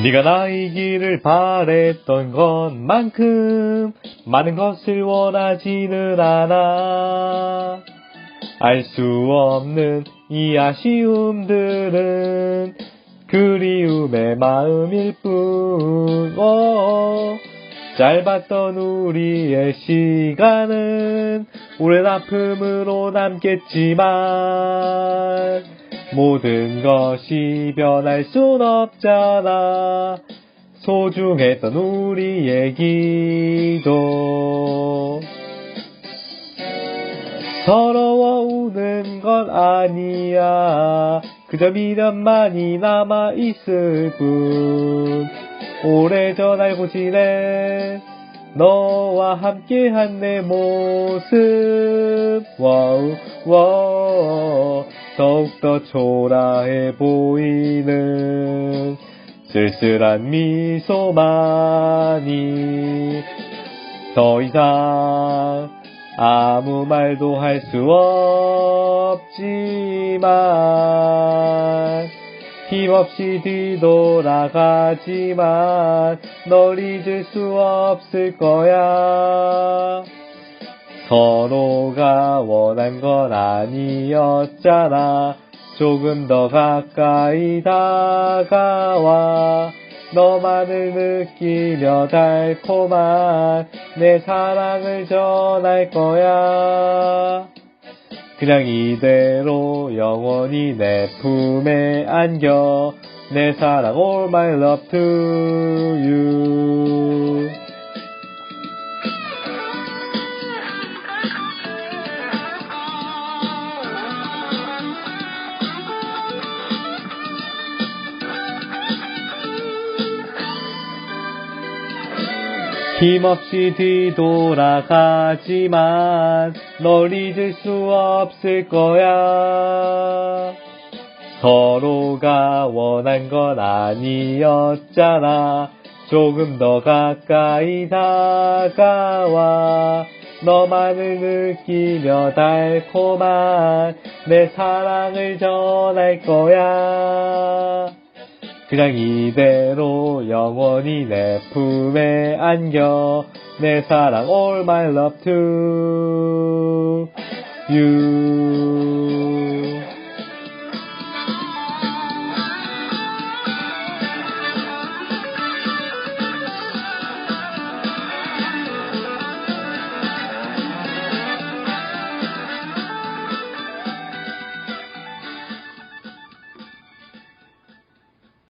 네가 나이기를 바랬던 것만큼 많은 것을 원하지는 않아. 알 수 없는 이 아쉬움들은 그리움의 마음일 뿐. 어, 짧았던 우리의 시간은 오랜 아픔으로 남겠지만 모든 것이 변할 순 없잖아. 소중했던 우리의 기도. 서러워 우는 건 아니야. 그저 미련만이 남아 있을 뿐. 오래전 알고 지낸 너와 함께한 내 모습. 와우, 와우. 더욱더 초라해 보이는 쓸쓸한 미소만이 더 이상 아무 말도 할 수 없지만 힘없이 뒤돌아가지만 널 잊을 수 없을 거야 서로가 원한 건 아니었잖아 조금 더 가까이 다가와 너만을 느끼며 달콤한 내 사랑을 전할 거야. 그냥 이대로 영원히 내 품에 안겨 내 사랑 all my love to you. 힘없이 뒤돌아가지만 널 잊을 수 없을 거야. 서로가 원한 건 아니었잖아. 조금 더 가까이 다가와 너만을 느끼며 달콤한 내 사랑을 전할 거야. 그냥 이대로 영원히 내 품에 안겨. 내 사랑 all my love to you